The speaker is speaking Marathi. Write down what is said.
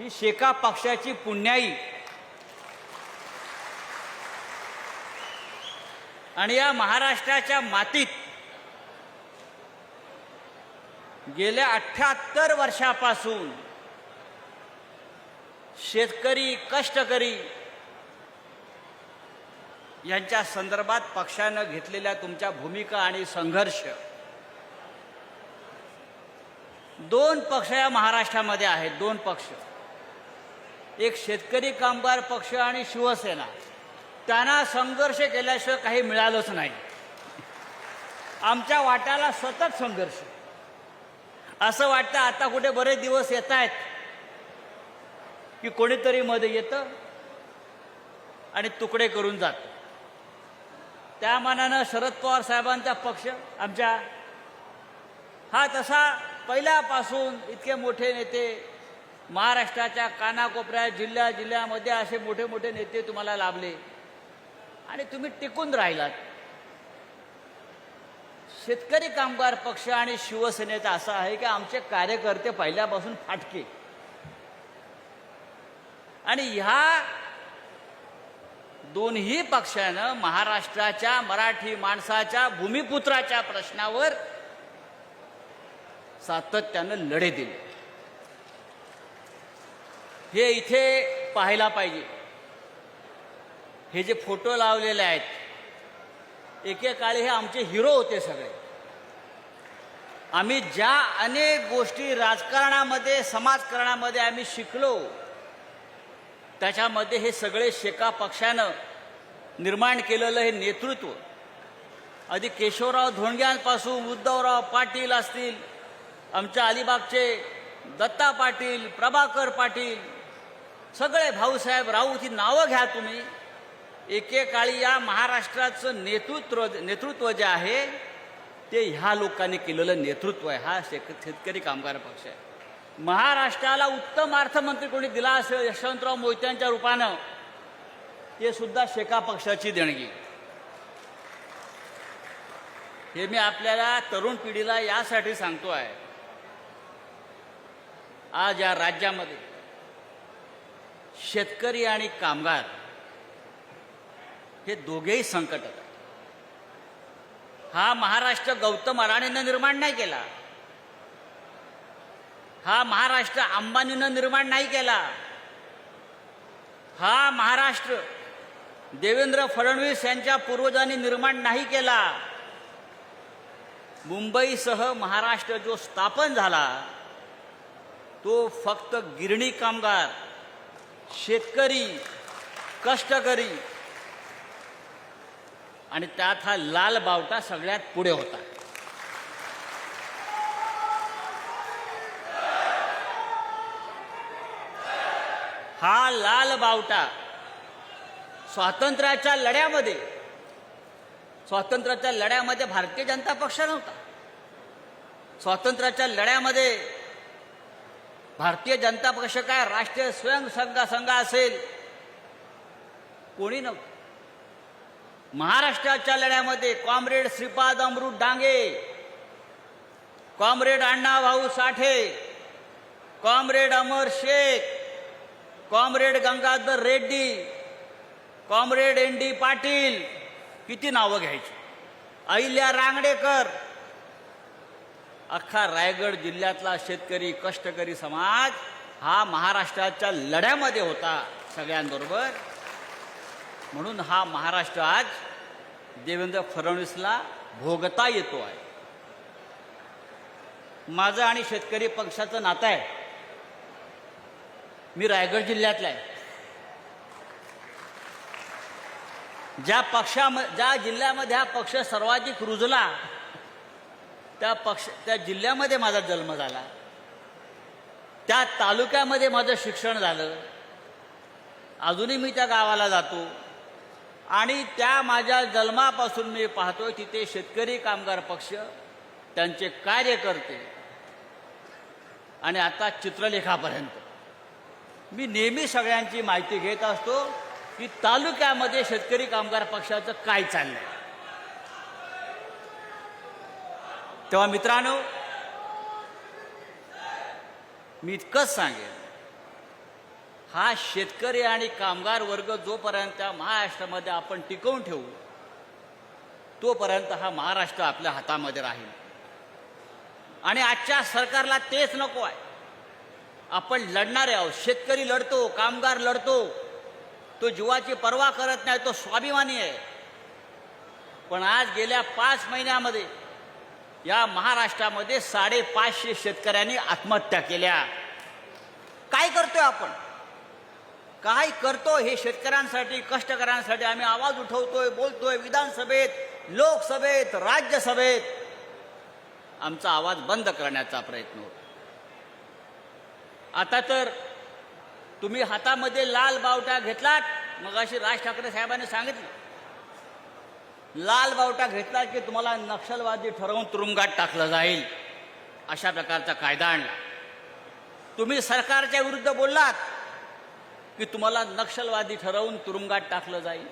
ही शेका पक्षाची पुण्याई. आणि या महाराष्ट्राच्या मातीत गेल्या अठ्ठ्याहत्तर वर्षापासून शेतकरी कष्टकरी यांच्या संदर्भात पक्षानं घेतलेल्या तुमच्या भूमिका आणि संघर्ष दोन पक्ष या महाराष्ट्रामध्ये आहेत दोन पक्ष. एक शेतकरी कामगार पक्ष आणि शिवसेना. त्यांना संघर्ष केल्याशिवाय काही मिळालंच नाही. आमच्या वाट्याला सतत संघर्ष. असं वाटतं आता कुठे बरेच दिवस येत आहेत की कोणीतरी मध्ये येतं आणि तुकडे करून जातं. त्या मानानं शरद पवार साहेबांचा पक्ष आमच्या हा तसा पहिल्यापासून इतके मोठे नेते महाराष्ट्राच्या कानाकोपऱ्यात जिल्ह्या जिल्ह्यामध्ये असे मोठे मोठे नेते तुम्हाला लाभले. आणि तुम्ही टिकून राहिलात. शेतकरी कामगार पक्ष आणि शिवसेनेचा असा आहे की आमचे कार्यकर्ते पहिल्यापासून फाटके. आणि ह्या दोन्ही पक्षानं महाराष्ट्राच्या मराठी माणसाच्या भूमिपुत्राच्या प्रश्नावर सातत्यानं लढे दिले. हे इथे पाहायला पाहिजे. हे जे फोटो लावलेले आहेत एकेकाळी हे आमचे हिरो होते सगळे. आम्ही ज्या अनेक गोष्टी राजकारणामध्ये समाजकारणामध्ये आम्ही शिकलो त्याच्यामध्ये हे सगळे शेका पक्षानं निर्माण केलेलं हे नेतृत्व. आधी केशवराव धोंडग्यांपासून उद्धवराव पाटील असतील आमच्या अलिबागचे दत्ता पाटील प्रभाकर पाटील सगळे भाऊसाहेब राऊत ही नावं घ्या तुम्ही. एकेकाळी या महाराष्ट्राचं नेतृत्व नेतृत्व जे आहे ते ह्या लोकांनी केलेलं नेतृत्व आहे. हा शेक शेतकरी कामगार पक्ष आहे. महाराष्ट्राला उत्तम अर्थमंत्री कोणी दिला असेल यशवंतराव मोहित्यांच्या रूपानं ते सुद्धा शेका पक्षाची देणगी. हे मी आपल्याला तरुण पिढीला यासाठी सांगतो आहे आज या राज्यामध्ये शेतकरी आणि कामगार हे दोघेही संकटात हा महाराष्ट्र गौतम अडाणीनं निर्माण नाही केला. हा महाराष्ट्र अंबानीनं निर्माण नाही केला. हा महाराष्ट्र देवेंद्र फडणवीस यांच्या पूर्वजांनी निर्माण नाही केला. मुंबईसह महाराष्ट्र जो स्थापन झाला तो फक्त गिरणी कामगार शेतकरी कष्टकरी. आणि त्यात हा लाल बावटा सगळ्यात पुढे होता. हा लाल बावटा स्वातंत्र्याच्या लढ्यामध्ये स्वातंत्र्याच्या लढ्यामध्ये भारतीय जनता पक्ष नव्हता. स्वातंत्र्याच्या लढ्यामध्ये भारतीय जनता पक्ष काय राष्ट्रीय स्वयंसंघ संघ असेल? कोणी नव्हतं महाराष्ट्राच्या लढ्यामध्ये comrade Shripad Amrit Dange comrade Annabhau Sathe comrade Amar Shaikh comrade Gangadhar Reddy comrade N D Patil किती नावं घ्यायची? अहिल्या रांगडेकर अख्खा रायगड जिल्ह्यातला शेतकरी कष्टकरी समाज हा महाराष्ट्राच्या लढ्यामध्ये होता सगळ्यांबरोबर. म्हणून हा महाराष्ट्र आज देवेंद्र फडणवीसला भोगता येतो आहे. माझं आणि शेतकरी पक्षाचं नातं आहे. मी रायगड जिल्ह्यातला आहे. ज्या पक्षा ज्या जिल्ह्यामध्ये हा पक्ष सर्वाधिक रुजला त्या पक्ष त्या जिल्ह्यामध्ये माझा जन्म झाला. त्या तालुक्यामध्ये माझं शिक्षण झालं. अजूनही मी त्या गावाला जातो. आणि त्या माझ्या जन्मापासून मी पाहतोय तिथे शेतकरी कामगार पक्ष त्यांचे कार्य करते आणि आता चित्रलेखापर्यंत. मी नेहमी सगळ्यांची माहिती घेत असतो की तालुक्यामध्ये शेतकरी कामगार पक्षाचं काय चाललंय. तेव्हा मित्रांनो मी इतकंच सांगेन हा शेतकरी आणि कामगार वर्ग जोपर्यंत महाराष्ट्रामध्ये आपण टिकवून ठेवू तोपर्यंत हा महाराष्ट्र आपल्या हातामध्ये राहील. आणि आजच्या सरकारला तेच नको आहे. आपण लढणारे आहोत शेतकरी लढतो कामगार लढतो तो जीवाची पर्वा करत नाही तो स्वाभिमानी आहे. पण आज गेल्या पाच महिन्यामध्ये या महाराष्ट्रामध्ये साडेपाचशे शेतकऱ्यांनी आत्महत्या केल्या. काय करतोय आपण? काय करतो हे शेतकऱ्यांसाठी कष्टकऱ्यांसाठी आम्ही आवाज उठवतोय बोलतोय विधानसभेत लोकसभेत राज्यसभेत. आमचा आवाज बंद करण्याचा प्रयत्न होतो. आता तर तुम्ही हातामध्ये लाल बावटा घेतलात मग अशी राज ठाकरे साहेबांनी सांगितलं लाल बावटा घेतला की तुम्हाला नक्षलवादी ठरवून तुरुंगात टाकलं जाईल. अशा प्रकारचा कायदा आणला. तुम्ही सरकारच्या विरुद्ध बोललात की तुम्हाला नक्षलवादी ठरवून तुरुंगात टाकलं जाईल.